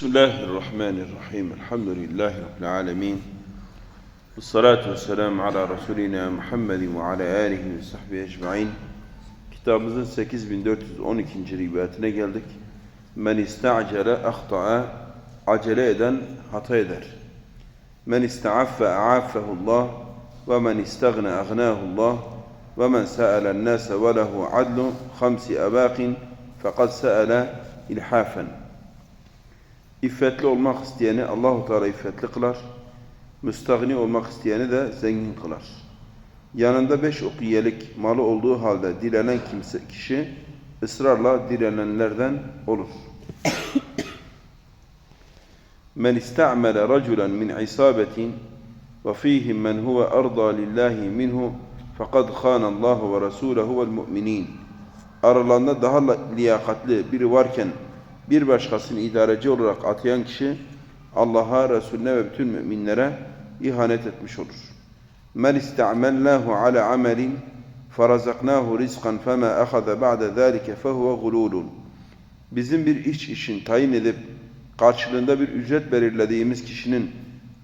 بسم الله الرحمن الرحيم الحمد لله رب العالمين والصلاة والسلام على Resulina Muhammed alihi ve sahbihi ecmain. Kitabımızın 8412. rivayetine geldik. Men ista'cele ahta'a acele eden hata eder. Men ista'affe a'affehullah ve men istagna agnahullah ve men sa'alen nase ve lehu adlu khamsi abaqin fekad sa'ale ilhafen. İffetli olmak isteyeni Allahu Teala iffetli kılar. Müstagni olmak isteyeni de zengin kılar. Yanında beş ukiyelik malı olduğu halde dilenen kimse kişi ısrarla dilenenlerden olur. Men ista'mele raculen min isabetin ve fihim men huve arda lillahi minhu fekad khana Allahu ve Resuluhu vel mu'minin. Aralarında daha liyakatli biri varken bir başkasını idareci olarak atayan kişi Allah'a, Resulüne ve bütün müminlere ihanet etmiş olur. Men ista'melnahu ala amelin farazaknahu rizqan fema ahaza ba'de zalike fehuve gululun. Bizim bir iş için tayin edip karşılığında bir ücret belirlediğimiz kişinin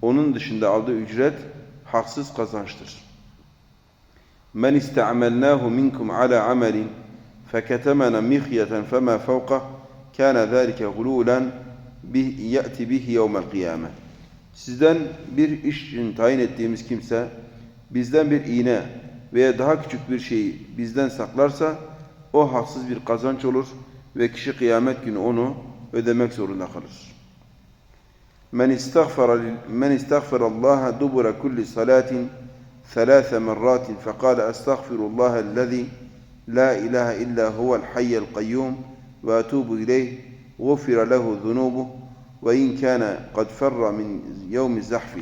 onun dışında aldığı ücret haksız kazançtır. Men ista'melnahu minkum ala amelin feketemena mihyeten fema fevkah كَانَ ذَٰلِكَ غُلُولًا يَأْتِ بِهِ يَوْمَ الْقِيَامَةِ Sizden bir iş için tayin ettiğimiz kimse, bizden bir iğne veya daha küçük bir şeyi bizden saklarsa, o haksız bir kazanç olur ve kişi kıyamet günü onu ödemek zorunda kalır. Men istaghfara men istaghfara Allah dubura kulli salatin ثلاث مرات فقال أستغفر الله الذي لا إله إلا هو الحي القيوم وأتوب إليه غفر له ذنوبه وإن كان قد فر من يوم الزحف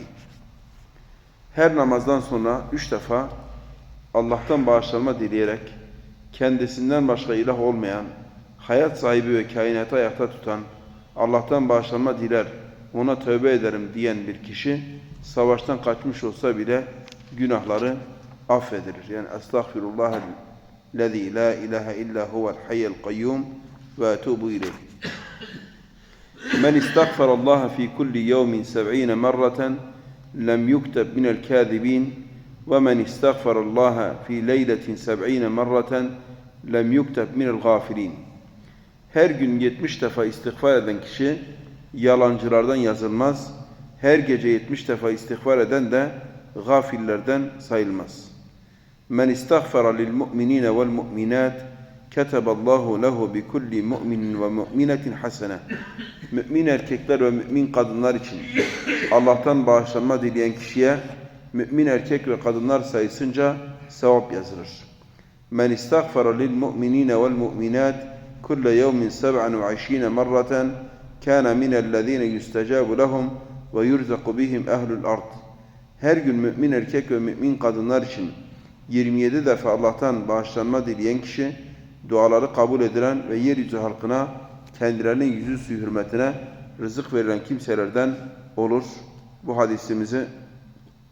Her namazdan sonra üç defa Allah'tan bağışlanma dileyerek kendisinden başka ilah olmayan, hayat sahibi ve kainatı ayakta tutan, Allah'tan bağışlanma diler, ona tövbe ederim diyen bir kişi savaştan kaçmış olsa bile günahları affedilir. Yani estağfirullah lezî la ilahe illa huvel hayyel kayyum ve etubu ileyh. Men istagfarallaha fi kulli yevmin seb'ine merraten lem yukteb minel kâzibin ve men istagfarallaha fi leyletin seb'ine merraten lem yukteb minel gafilin. Her gün 70 defa istiğfar eden kişi yalancılardan yazılmaz. Her gece 70 defa istiğfar eden de gafillerden sayılmaz. Men istagfara lil mu'minine vel mu'minat Keteballahu lehu bi kulli mu'minin ve mu'minetin hasene. Mümin erkekler ve mümin kadınlar için Allah'tan bağışlanma dileyen kişiye mümin erkek ve kadınlar sayısınca sevap yazılır. Men istagfara lil mu'minine vel mu'minat kulle yevmin 27 marraten kana minellezine yustecabu lehum ve yurzaku bihim ehlul ard. Her gün mümin erkek ve mümin kadınlar için 27 defa Allah'tan bağışlanma dileyen kişi duaları kabul edilen ve yeryüzü halkına kendilerinin yüzü suyu hürmetine rızık verilen kimselerden olur. Bu hadisimizi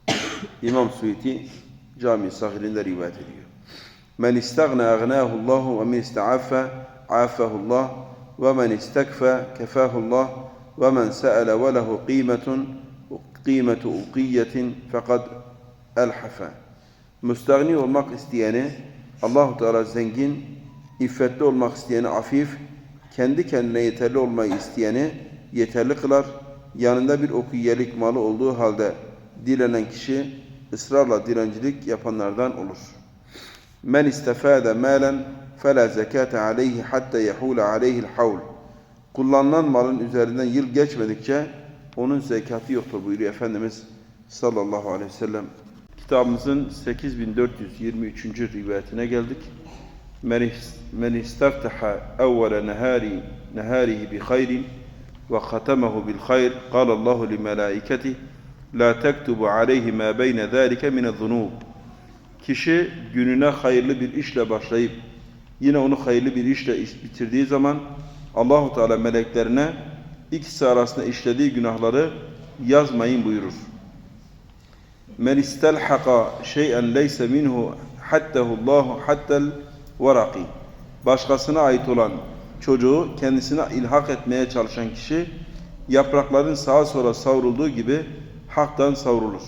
İmam Suyuti Cami Sahilinde rivayet ediyor. Men istagna agnahullahu ve men ista'affa afahullah ve men istakfa kefahullah ve men sa'ala ve lehu kıymetun kıymetu ukiyetin fekad elhafa. Müstagni olmak isteyeni Allahu Teala zengin İffetli olmak isteyeni afif, kendi kendine yeterli olmayı isteyeni yeterli kılar. Yanında bir okuyelik malı olduğu halde dilenen kişi ısrarla dilencilik yapanlardan olur. Men istefade malen fela zekate aleyhi hatta yehule aleyhi'l havl. Kullanılan malın üzerinden yıl geçmedikçe onun zekatı yoktur buyuruyor Efendimiz sallallahu aleyhi ve sellem. Kitabımızın 8423. rivayetine geldik. من استفتح أول نهار نهاره بخير وختمه بالخير قال الله لملائكته لا تكتب عليه ما بين ذلك من الذنوب Kişi gününe hayırlı bir işle başlayıp yine onu hayırlı bir işle bitirdiği zaman Allahu Teala meleklerine ikisi arasında işlediği günahları yazmayın buyurur. Men istelhaka şey'en leyse minhu hattehu Allahu hattel varaki. Başkasına ait olan çocuğu kendisine ilhak etmeye çalışan kişi yaprakların sağa sola savrulduğu gibi haktan savrulur.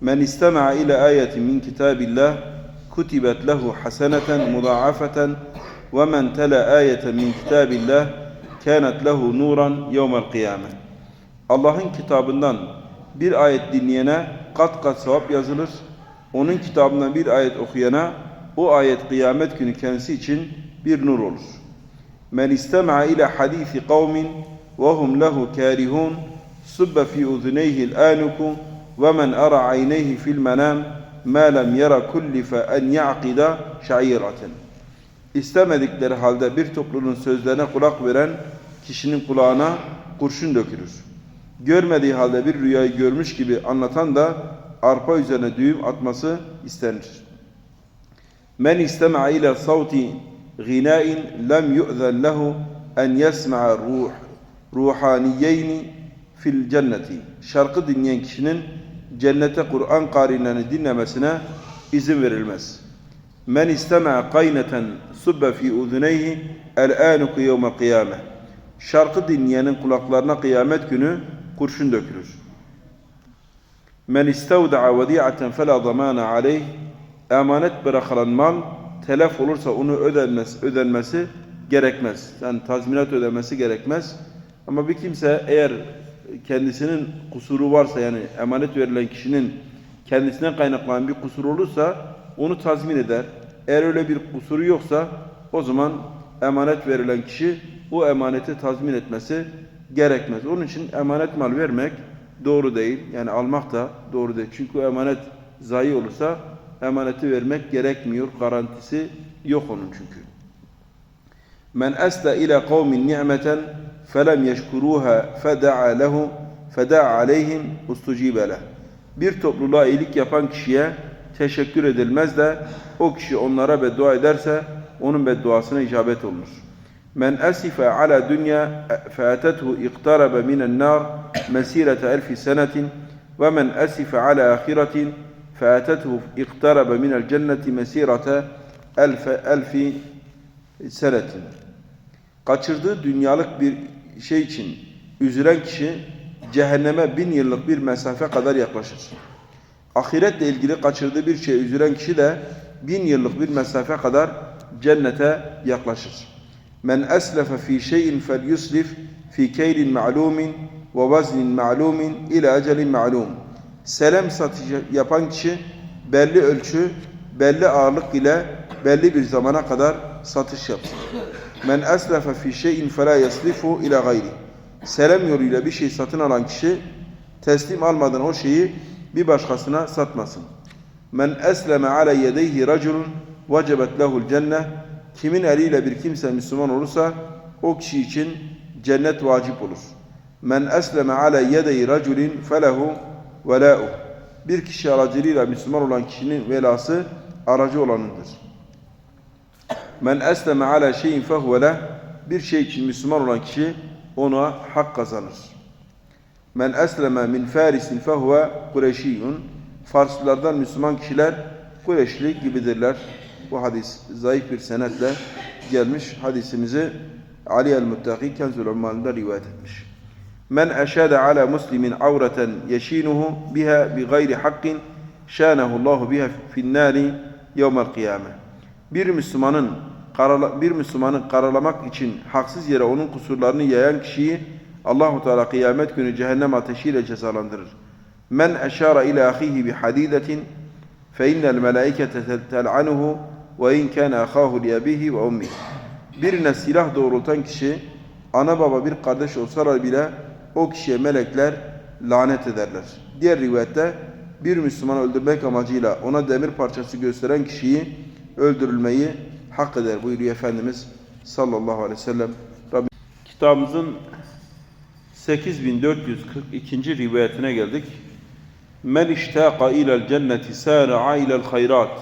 Men istema'a ile ayetin min kitabillah kutibet lehu haseneten muda'afeten ve men tela ayeten min kitabillah kânet lehu nuran yevmel kıyame. Allah'ın kitabından bir ayet dinleyene kat kat sevap yazılır. Onun kitabından bir ayet okuyana o ayet kıyamet günü kendisi için bir nur olur. Men istema'a ile hadisi kavmin ve hum lehu karihun subbe fi uzuneyhi al-anuku ve men ara ayneyhi fil menam ma lem yara kullife en ya'qida şairaten. İstemedikleri halde bir topluluğun sözlerine kulak veren kişinin kulağına kurşun dökülür. Görmediği halde bir rüyayı görmüş gibi anlatan da arpa üzerine düğüm atması istenir. Men istema'a ila savti ginain lem yu'zen lehu en yesma'a ruh ruhaniyeyni fil cenneti. Şarkı dinleyen kişinin cennete Kur'an karinlerini dinlemesine izin verilmez. Men istema'a kayneten subbe fi uduneyhi el anuku yevme kıyameh. Şarkı dinleyenin kulaklarına kıyamet günü kurşun dökülür. Men istevda'a vedi'aten fela zamana aleyh Emanet bırakılan mal telef olursa onu ödenmesi, ödenmesi gerekmez. Yani tazminat ödemesi gerekmez. Ama bir kimse eğer kendisinin kusuru varsa yani emanet verilen kişinin kendisinden kaynaklanan bir kusur olursa onu tazmin eder. Eğer öyle bir kusuru yoksa o zaman emanet verilen kişi o emaneti tazmin etmesi gerekmez. Onun için emanet mal vermek doğru değil. Yani almak da doğru değil. Çünkü emanet zayi olursa emaneti vermek gerekmiyor. Garantisi yok onun çünkü. Men asla ila kavmin ni'meten felem yeşkuruha feda'a lehu feda'a aleyhim ustucibe. Bir topluluğa iyilik yapan kişiye teşekkür edilmez de o kişi onlara beddua ederse onun bedduasına icabet olunur. Men asife ala dünya featethu iqtaraba minen nar mesirete elfi senetin ve men asife ala ahiretin فأتته اقترب من الجنة مسيرة ألف ألف سنة Kaçırdığı dünyalık bir şey için üzülen kişi cehenneme bin yıllık bir mesafe kadar yaklaşır. Ahiretle ilgili kaçırdığı bir şey üzülen kişi de bin yıllık bir mesafe kadar cennete yaklaşır. Men eslefe fi şeyin fel yuslif fi keylin ma'lumin ve vaznin ma'lumin ila ecelin ma'lum selam satıcı yapan kişi belli ölçü, belli ağırlık ile belli bir zamana kadar satış yapsın. Men eslefe fi şeyin fela yaslifu ila gayri. Selam yoluyla bir şey satın alan kişi teslim almadan o şeyi bir başkasına satmasın. Men esleme ala yedeyhi raculun vecebet lehul cenne. Kimin eliyle bir kimse Müslüman olursa o kişi için cennet vacip olur. Men esleme ala yedeyi raculin felehu velâ'u. Bir kişi aracılığıyla Müslüman olan kişinin velası aracı olanındır. Men esleme ala şeyin fehvele bir şey için Müslüman olan kişi ona hak kazanır. Men esleme min farisin fehve Kureyşiyun. Farslılardan Müslüman kişiler Kureyşli gibidirler. Bu hadis zayıf bir senetle gelmiş. Hadisimizi Ali el-Muttaki Kenzül Ummal'da rivayet etmiş. Men eşhede ala muslimin avreten yeşinuhu biha bi gayri hakkin şanehu Allahu biha fin nari yevmel kıyame. Bir Müslümanın bir Müslümanı karalamak için haksız yere onun kusurlarını yayan kişiyi Allahu Teala kıyamet günü cehennem ateşiyle cezalandırır. Men eşara ila ahihi bi hadidetin fe innel melaikete tel'anuhu ve in kana ahahu li abihi ve ummihi. Birine silah doğrultan kişi ana baba bir kardeş olsalar bile o kişiye melekler lanet ederler. Diğer rivayette bir Müslümanı öldürmek amacıyla ona demir parçası gösteren kişiyi öldürülmeyi hak eder buyuruyor Efendimiz sallallahu aleyhi ve sellem. Rabbim. Kitabımızın 8442. rivayetine geldik. Men iştaqa ila'l cenneti sari'a ila'l hayrat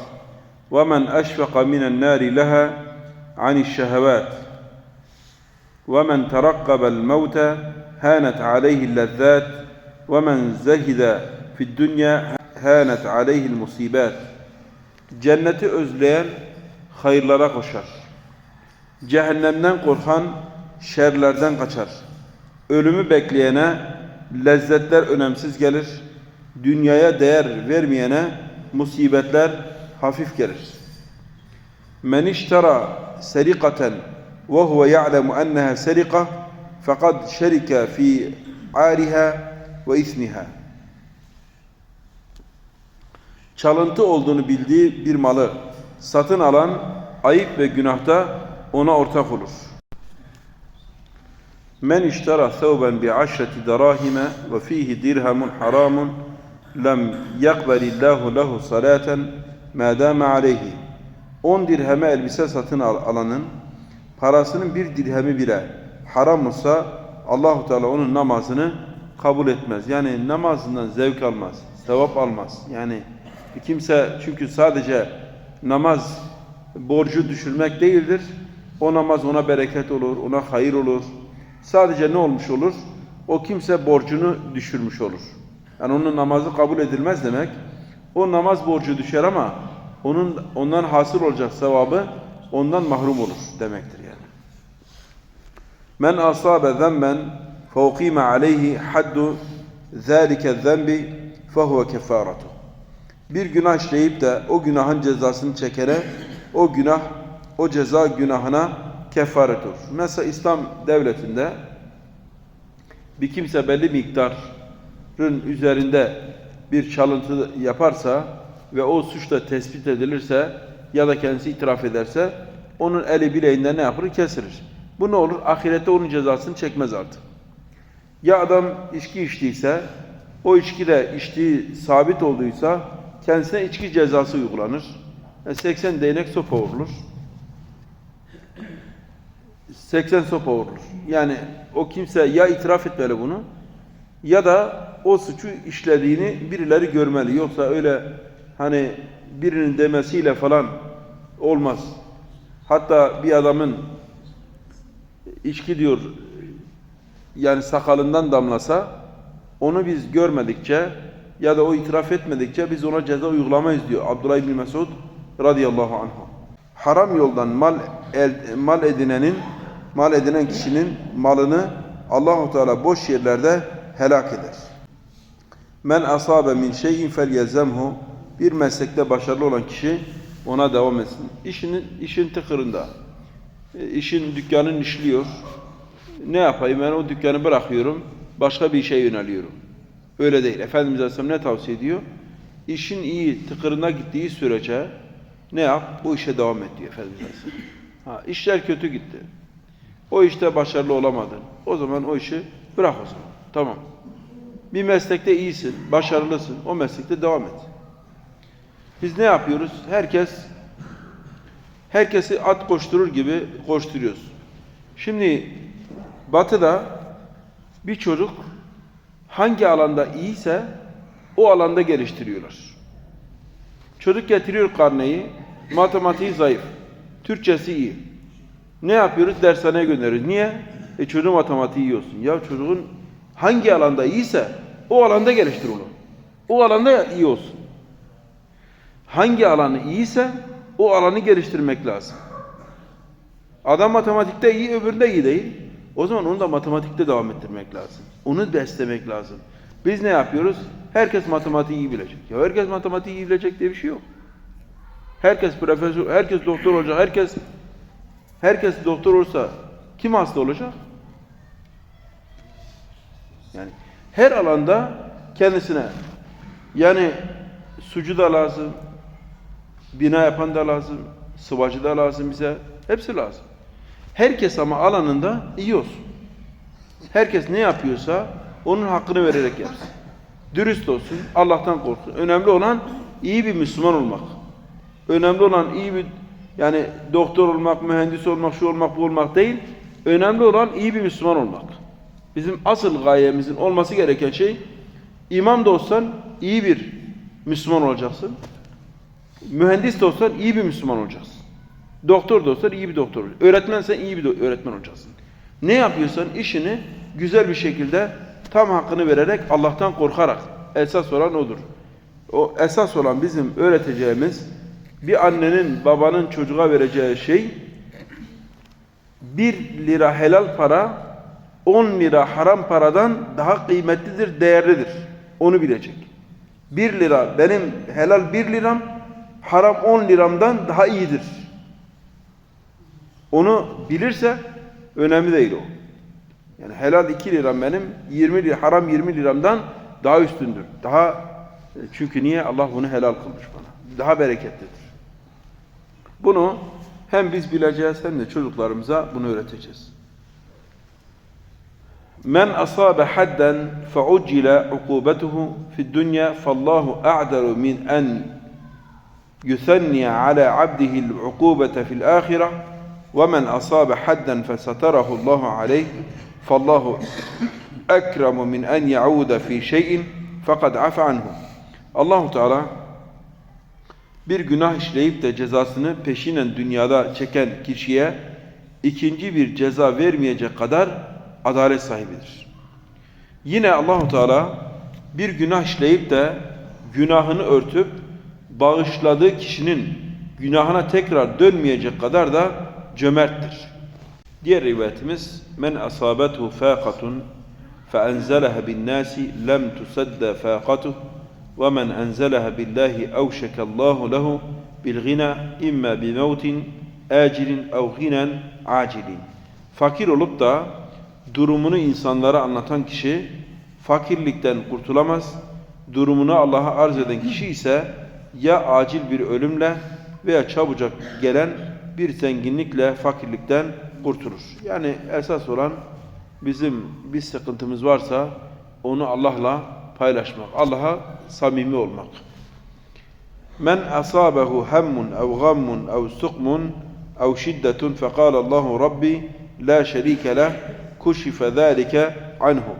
ve men eşfaqa minen nari leha ani'ş şehevat ve men terakkaba'l mevte هانت عليه اللذات ومن زهد في الدنيا هانت عليه المصيبات Cenneti özleyen hayırlara koşar. Cehennemden korkan şerlerden kaçar. Ölümü bekleyene lezzetler önemsiz gelir. Dünyaya değer vermeyene musibetler hafif gelir. Men iştara serikaten ve huve ya'lemu enneha serika fekad şerike fi ariha ve ismiha. Çalıntı olduğunu bildiği bir malı satın alan ayıp ve günahta ona ortak olur. Men iştara thawben bi aşreti darahime ve fihi dirhamun haramun lem yakbelillahu lehu salaten ma dama aleyhi. 10 dirheme elbise satın al- alanın parasının bir dirhemi bile haram olsa Allahu Teala onun namazını kabul etmez. Yani namazından zevk almaz, sevap almaz. Yani bir kimse çünkü sadece namaz borcu düşürmek değildir. O namaz ona bereket olur, ona hayır olur. Sadece ne olmuş olur? O kimse borcunu düşürmüş olur. Yani onun namazı kabul edilmez demek. O namaz borcu düşer ama onun ondan hasıl olacak sevabı ondan mahrum olur demektir yani. Men asabe zenben fevkime aleyhi haddu zâlike zenbi fehuve kefaratu. Bir günah işleyip de o günahın cezasını çekene o günah o ceza günahına kefaret olur. Mesela İslam devletinde bir kimse belli miktarın üzerinde bir çalıntı yaparsa ve o suçla tespit edilirse ya da kendisi itiraf ederse onun eli bileğinden ne yapılır? Kesilir. Bu ne olur? Ahirette onun cezasını çekmez artık. Ya adam içki içtiyse, o içki de içtiği sabit olduysa kendisine içki cezası uygulanır. E 80 değnek sopa vurulur. 80 sopa vurulur. Yani o kimse ya itiraf etmeli bunu ya da o suçu işlediğini birileri görmeli. Yoksa öyle hani birinin demesiyle falan olmaz. Hatta bir adamın içki diyor yani sakalından damlasa onu biz görmedikçe ya da o itiraf etmedikçe biz ona ceza uygulamayız diyor Abdullah bin Mesud radıyallahu anh. Haram yoldan mal el, mal edinenin mal edinen kişinin malını Allahu Teala boş yerlerde helak eder. Men asabe min şeyin felyezemhu bir meslekte başarılı olan kişi ona devam etsin. İşinin işin tıkırında. E, işin dükkanın işliyor. Ne yapayım ben o dükkanı bırakıyorum. Başka bir işe yöneliyorum. Öyle değil. Efendimiz Aleyhisselam ne tavsiye ediyor? İşin iyi tıkırına gittiği sürece ne yap? Bu işe devam et diyor Efendimiz Aleyhisselam. Ha, işler kötü gitti. O işte başarılı olamadın. O zaman o işi bırak o zaman. Tamam. Bir meslekte iyisin, başarılısın. O meslekte devam et. Biz ne yapıyoruz? Herkes herkesi at koşturur gibi koşturuyoruz. Şimdi batıda bir çocuk hangi alanda iyiyse o alanda geliştiriyorlar. Çocuk getiriyor karneyi, matematiği zayıf, Türkçesi iyi. Ne yapıyoruz? Dershaneye gönderiyoruz. Niye? E çocuğun matematiği iyi olsun. Ya çocuğun hangi alanda iyiyse o alanda geliştir onu. O alanda iyi olsun. Hangi alanı iyiyse o alanı geliştirmek lazım. Adam matematikte iyi, öbüründe iyi değil. O zaman onu da matematikte devam ettirmek lazım. Onu beslemek lazım. Biz ne yapıyoruz? Herkes matematiği iyi bilecek. Ya herkes matematiği iyi bilecek diye bir şey yok. Herkes profesör, herkes doktor olacak, herkes herkes doktor olursa kim hasta olacak? Yani her alanda kendisine yani sucu da lazım, bina yapan da lazım, sıvacı da lazım bize. Hepsi lazım. Herkes ama alanında iyi olsun. Herkes ne yapıyorsa onun hakkını vererek yapsın. Dürüst olsun, Allah'tan korksun. Önemli olan iyi bir Müslüman olmak. Önemli olan iyi bir yani doktor olmak, mühendis olmak, şu olmak, bu olmak değil. Önemli olan iyi bir Müslüman olmak. Bizim asıl gayemizin olması gereken şey imam da olsan iyi bir Müslüman olacaksın. Mühendis de olsan iyi bir Müslüman olacaksın. Doktor da olsan iyi bir doktor olacaksın. Öğretmensen iyi bir öğretmen olacaksın. Ne yapıyorsan işini güzel bir şekilde tam hakkını vererek Allah'tan korkarak esas olan odur. O esas olan bizim öğreteceğimiz bir annenin babanın çocuğa vereceği şey bir lira helal para 10 lira haram paradan daha kıymetlidir, değerlidir. Onu bilecek. 1 lira benim helal 1 liram haram 10 liramdan daha iyidir. Onu bilirse önemli değil o. Yani helal 2 liram benim 20 lira, haram 20 liramdan daha üstündür. Daha çünkü niye Allah bunu helal kılmış bana. Daha bereketlidir. Bunu hem biz bileceğiz hem de çocuklarımıza bunu öğreteceğiz. Men asabe hadden feuccile ukubetuhu fid dunya fallahu a'dalu min en يثني على عبده العقوبة في الآخرة ومن أصاب حدا فستره الله عليه فالله أكرم من أن يعود في شيء فقد عفى عنه Allahu Teala bir günah işleyip de cezasını peşinen dünyada çeken kişiye ikinci bir ceza vermeyecek kadar adalet sahibidir. Yine Allahu Teala bir günah işleyip de günahını örtüp bağışladığı kişinin günahına tekrar dönmeyecek kadar da cömerttir. Diğer rivayetimiz men asabethu faqatun فأنزلها بالناس لم تسد فاقته ومن أنزلها بالله أوشك الله له بالغنى إما بموت آجل أو غنى عاجل Fakir olup da durumunu insanlara anlatan kişi fakirlikten kurtulamaz. Durumunu Allah'a arz eden kişi ise ya acil bir ölümle veya çabucak gelen bir zenginlikle fakirlikten kurtulur. Yani esas olan bizim bir sıkıntımız varsa onu Allah'la paylaşmak, Allah'a samimi olmak. Men asabehu hammun ev gammun ev sukmun ev şiddetun fekal Allahu Rabbi la şerike leh kuşife zâlike anhu.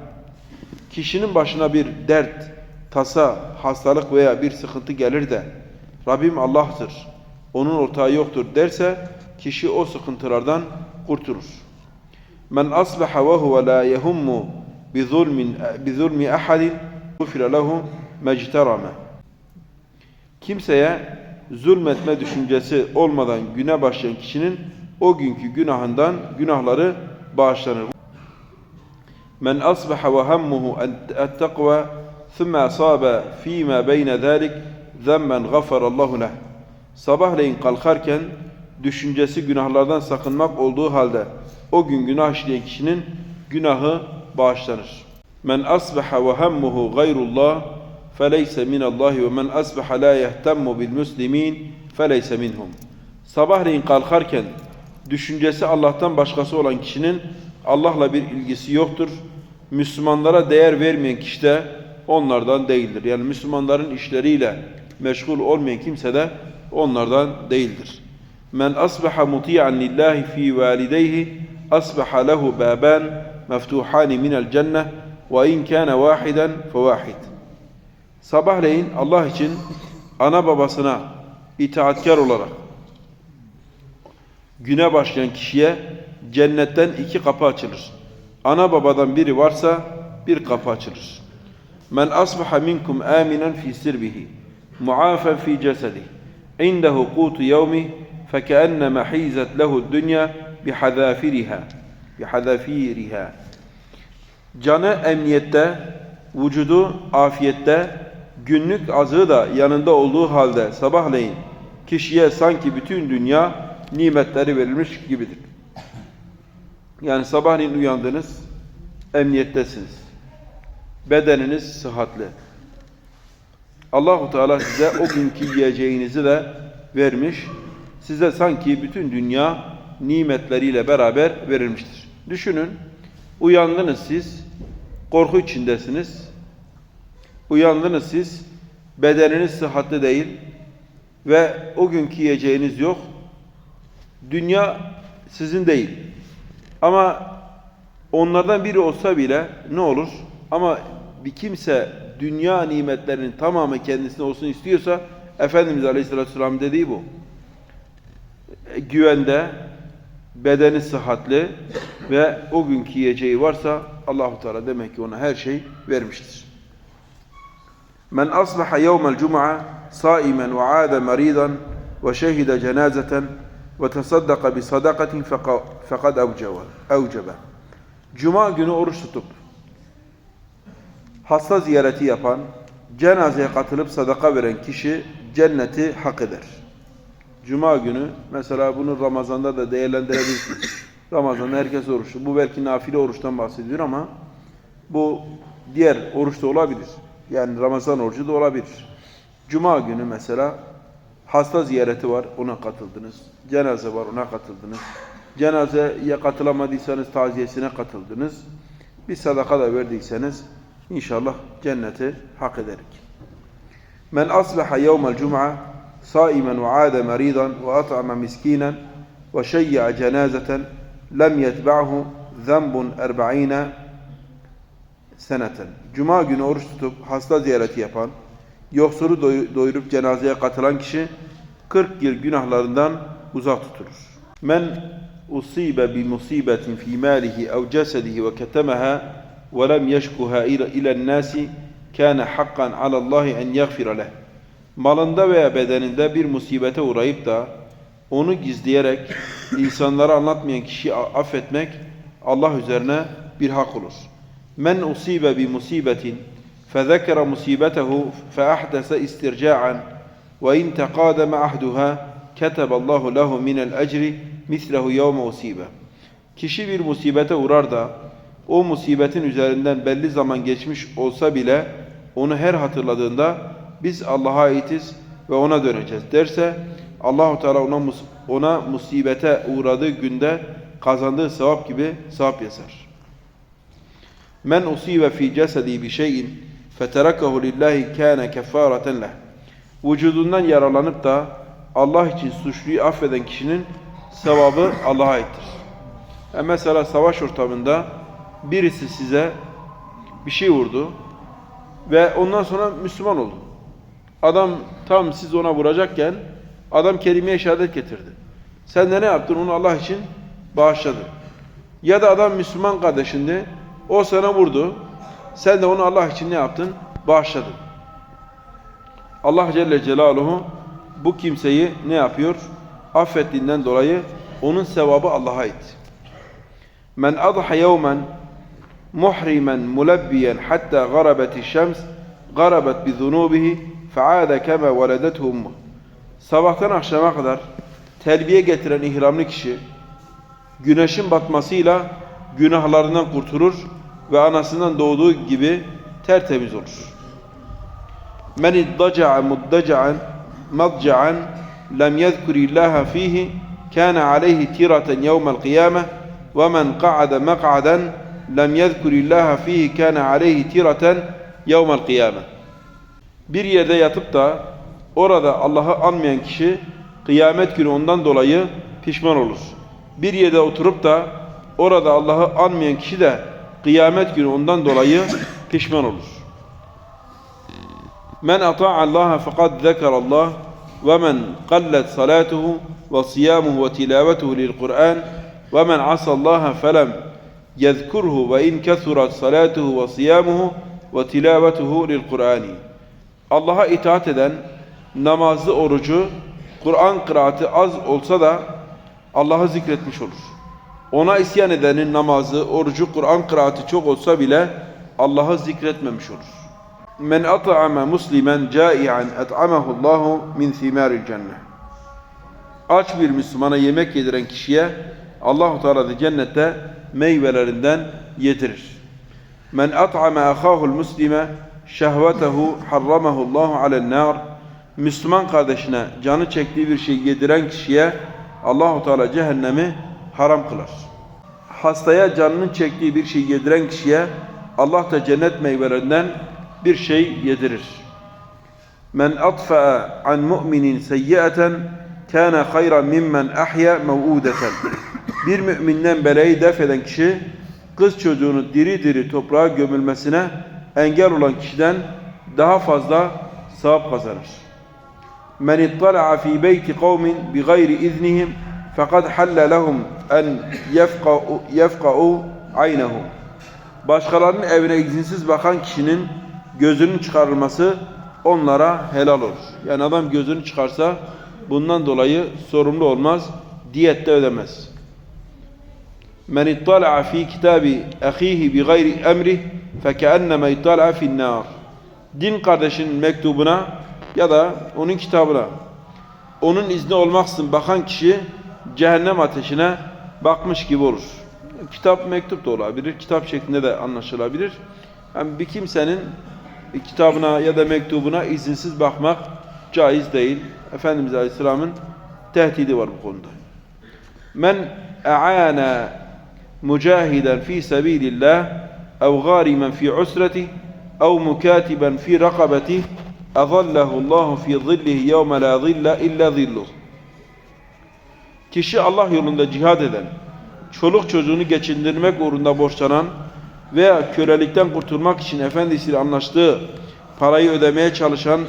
Kişinin başına bir dert, tasa, hastalık veya bir sıkıntı gelir de Rabbim Allah'tır, onun ortağı yoktur derse kişi o sıkıntılardan kurtulur. Men asbaha ve huve la yehummu bi zulmin bi zulmi ahadin gufira lehu mecterame. Kimseye zulmetme düşüncesi olmadan güne başlayan kişinin o günkü günahından günahları bağışlanır. Men asbaha ve hammuhu et-takva ثُمَّ أَصَابَ ف۪ي مَا بَيْنَ ذَٰلِكَ ذَنْبًا غَفَرَ اللّٰهُ لَهُ Sabahleyin kalkarken düşüncesi günahlardan sakınmak olduğu halde o gün günah işleyen kişinin günahı bağışlanır. Men asbaha ve hammuhu gayrullah feleyse minallah ve men asbaha la yehtemmu bil muslimin feleyse minhum. Sabahleyin kalkarken düşüncesi Allah'tan başkası olan kişinin Allah'la bir ilgisi yoktur. Müslümanlara değer vermeyen kişi de onlardan değildir. Yani Müslümanların işleriyle meşgul olmayan kimse de onlardan değildir. Men asbaha muti'an lillahi fi valideyhi asbaha lehu baban meftuhani minel cennet ve in kana vahidan fevahid. Sabahleyin Allah için ana babasına itaatkar olarak güne başlayan kişiye cennetten iki kapı açılır. Ana babadan biri varsa bir kapı açılır. Men asbaha minkum aminen fi sirbihi muafen fi cesedih indehu kutu yevmih fekenneme hizet lehu dünya bihazafiriha bihazafiriha Canı emniyette, vücudu afiyette, günlük azığı da yanında olduğu halde sabahleyin kişiye sanki bütün dünya nimetleri verilmiş gibidir. Yani sabahleyin uyandınız, emniyettesiniz. Bedeniniz sıhhatli. Allahu Teala size o günkü yiyeceğinizi de vermiş. Size sanki bütün dünya nimetleriyle beraber verilmiştir. Düşünün, uyandınız siz, korku içindesiniz. Uyandınız siz, bedeniniz sıhhatli değil ve o günkü yiyeceğiniz yok. Dünya sizin değil. Ama onlardan biri olsa bile ne olur? Ama bir kimse dünya nimetlerinin tamamı kendisine olsun istiyorsa Efendimiz Aleyhisselatü Vesselam dediği bu. Güvende, bedeni sıhhatli ve o günkü yiyeceği varsa Allahu Teala demek ki ona her şey vermiştir. Men asbaha yevmel cum'a saimen ve aada maridan ve şehide cenazeten ve tasaddaqa bi sadakatin fekad evcebe. Cuma günü oruç tutup hasta ziyareti yapan, cenazeye katılıp sadaka veren kişi cenneti hak eder. Cuma günü mesela bunu Ramazan'da da değerlendirebilirsiniz. Ramazan'da herkes oruçlu. Bu belki nafile oruçtan bahsediyor ama bu diğer oruç da olabilir. Yani Ramazan orucu da olabilir. Cuma günü mesela hasta ziyareti var, ona katıldınız. Cenaze var, ona katıldınız. Cenazeye katılamadıysanız taziyesine katıldınız. Bir sadaka da verdiyseniz inşallah cenneti hak ederik. Men asbaha yevmel cum'a saimen ve ade maridan ve at'ama miskinan ve şeyya cenazeten lem yetba'hu zenbun erba'ine seneten. Cuma günü oruç tutup hasta ziyareti yapan, yoksulu doy- doyurup cenazeye katılan kişi 40 yıl günahlarından uzak tutulur. Men usibe bi musibetin fi malihi ev cesedihi ve ketemaha ve lem yeşkuha ila ilen nasi kana hakkan ala Allah en yaghfira leh. Malında veya bedeninde bir musibete uğrayıp da onu gizleyerek insanlara anlatmayan kişiyi a- affetmek Allah üzerine bir hak olur. Men usibe bi musibetin فذكر مصيبته فأحدث استرجاعا وإن تقادم عهدها كتب الله له من الأجر مثله يوم أصيبه Kişi bir musibete uğrar da o musibetin üzerinden belli zaman geçmiş olsa bile onu her hatırladığında biz Allah'a aitiz ve ona döneceğiz derse Allahu Teala ona mus- ona musibete uğradığı günde kazandığı sevap gibi sevap yazar. Men usibe fi cesedi bi şeyin feterakahu lillahi kana kefareten leh. Vücudundan yaralanıp da Allah için suçluyu affeden kişinin sevabı Allah'a aittir. E mesela savaş ortamında birisi size bir şey vurdu ve ondan sonra Müslüman oldu. Adam tam siz ona vuracakken adam kelime-i şehadet getirdi. Sen de ne yaptın? Onu Allah için bağışladın. Ya da adam Müslüman kardeşindi. O sana vurdu. Sen de onu Allah için ne yaptın? Bağışladın. Allah Celle Celaluhu bu kimseyi ne yapıyor? Affettiğinden dolayı onun sevabı Allah'a ait. Men adha yevmen mulabbiyen hatta garabeti şems garabet bi zunubihi feade kema veledethu ummuh. Sabahtan akşama kadar telbiye getiren ihramlı kişi güneşin batmasıyla günahlarından kurtulur ve anasından doğduğu gibi tertemiz olur. Men iddaca'a muddaca'an madca'an lem yezkurillaha fihi kana aleyhi tiratan yevmel kıyameh ve men qa'ada maq'adan lem yezkurillaha fihi kana aleyhi tiratan yevmel kıyameh. Bir yerde yatıp da orada Allah'ı anmayan kişi kıyamet günü ondan dolayı pişman olur. Bir yerde oturup da orada Allah'ı anmayan kişi de kıyamet günü ondan dolayı pişman olur. Men ata'a Allah fekad zekar Allah ve men qallet salatuhu ve siyamuhu ve tilavetuhu lil Kur'an ve men asallaha felem salatuhu ve siyamuhu ve tilavetuhu lil Kur'ani. Allah'a itaat eden namazı, orucu, Kur'an kıraati az olsa da Allah'ı zikretmiş olur. Ona isyan edenin namazı, orucu, Kur'an kıraati çok olsa bile Allah'ı zikretmemiş olur. Men at'ame muslimen cai'an et'amahu Allahu min thimaril cennet. Aç bir Müslümana yemek yediren kişiye Allahu Teala da cennette meyvelerinden yedirir. Men at'ame ahahu'l muslime şehvetehu harramahu Allahu alen nar. Müslüman kardeşine canı çektiği bir şey yediren kişiye Allahu Teala cehennemi haram kılar. Hastaya canının çektiği bir şey yediren kişiye Allah da cennet meyvelerinden bir şey yedirir. Men atfa'a an mu'minin seyyiaten kana hayran mimmen ahya mev'udeten. Bir müminden belayı def eden kişi kız çocuğunu diri diri toprağa gömülmesine engel olan kişiden daha fazla sevap kazanır. Men ittala'a fi beyti kavmin bi gayri iznihim fakat halle lehum en yefqa'u yefqa'u aynehu. Başkalarının evine izinsiz bakan kişinin gözünün çıkarılması onlara helal olur. Yani adam gözünü çıkarsa bundan dolayı sorumlu olmaz, diyette ödemez. Men ittala'a fi kitabi ahihi bi gayri emrih fekenneme ittala'a fin nar. Din kardeşinin mektubuna ya da onun kitabına onun izni olmaksızın bakan kişi cehennem ateşine bakmış gibi olur. Kitap mektup da olabilir, kitap şeklinde de anlaşılabilir. Yani bir kimsenin kitabına ya da mektubuna izinsiz bakmak caiz değil. Efendimiz Aleyhisselam'ın tehdidi var bu konuda. Men e'ana mücahiden fi sebilillah ev garimen fi usreti ev mukatiben fi rakabeti azallahu Allahu fi zillihi yevme la zilla illa zilluh. Kişi Allah yolunda cihad eden, çoluk çocuğunu geçindirmek uğrunda borçlanan veya kölelikten kurtulmak için efendisiyle anlaştığı parayı ödemeye çalışan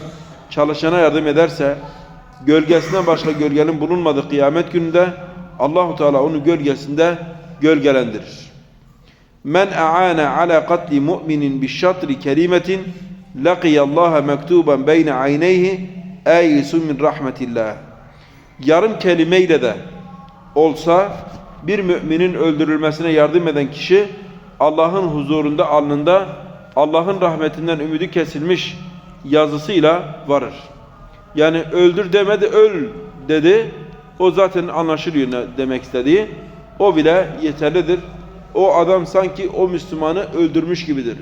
çalışana yardım ederse gölgesinden başka gölgenin bulunmadığı kıyamet gününde Allahu Teala onu gölgesinde gölgelendirir. Men aana ala katli mu'minin bi şatri kelimetin laqiyallaha mektuben beyne ayneyhi ayisun min rahmetillah. Yarım kelimeyle de olsa bir müminin öldürülmesine yardım eden kişi Allah'ın huzurunda alnında Allah'ın rahmetinden ümidi kesilmiş yazısıyla varır. Yani öldür demedi öl dedi. O zaten anlaşılıyor demek istediği. O bile yeterlidir. O adam sanki o Müslümanı öldürmüş gibidir.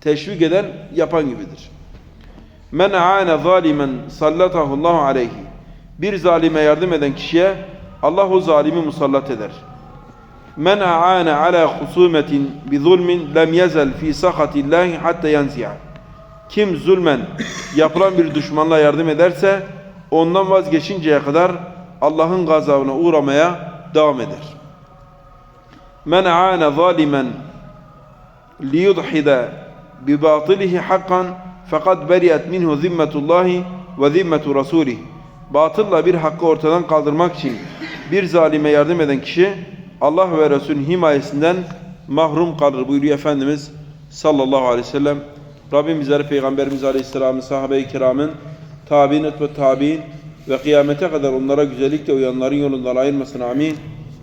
Teşvik eden yapan gibidir. Men aane zalimen sallatahu Allahu aleyhi. Bir zalime yardım eden kişiye Allah o zalimi musallat eder. Men aane ala husumetin bi zulmin lem yezel fi sakatillahi hatta yanzi'a. Kim zulmen yapılan bir düşmanla yardım ederse ondan vazgeçinceye kadar Allah'ın gazabına uğramaya devam eder. Men aane zalimen liyudhida bi batilihi hakkan fakat beriyet minhu zimmetullahi ve zimmetu rasulih. Batılla bir hakkı ortadan kaldırmak için bir zalime yardım eden kişi Allah ve Resulün himayesinden mahrum kalır buyuruyor Efendimiz sallallahu aleyhi ve sellem. Rabbim bizleri Peygamberimiz Aleyhisselam'ın, sahabe-i kiramın, tabi'in ve tabi'in ve kıyamete kadar onlara güzellikle uyanların yolundan ayırmasın. Amin.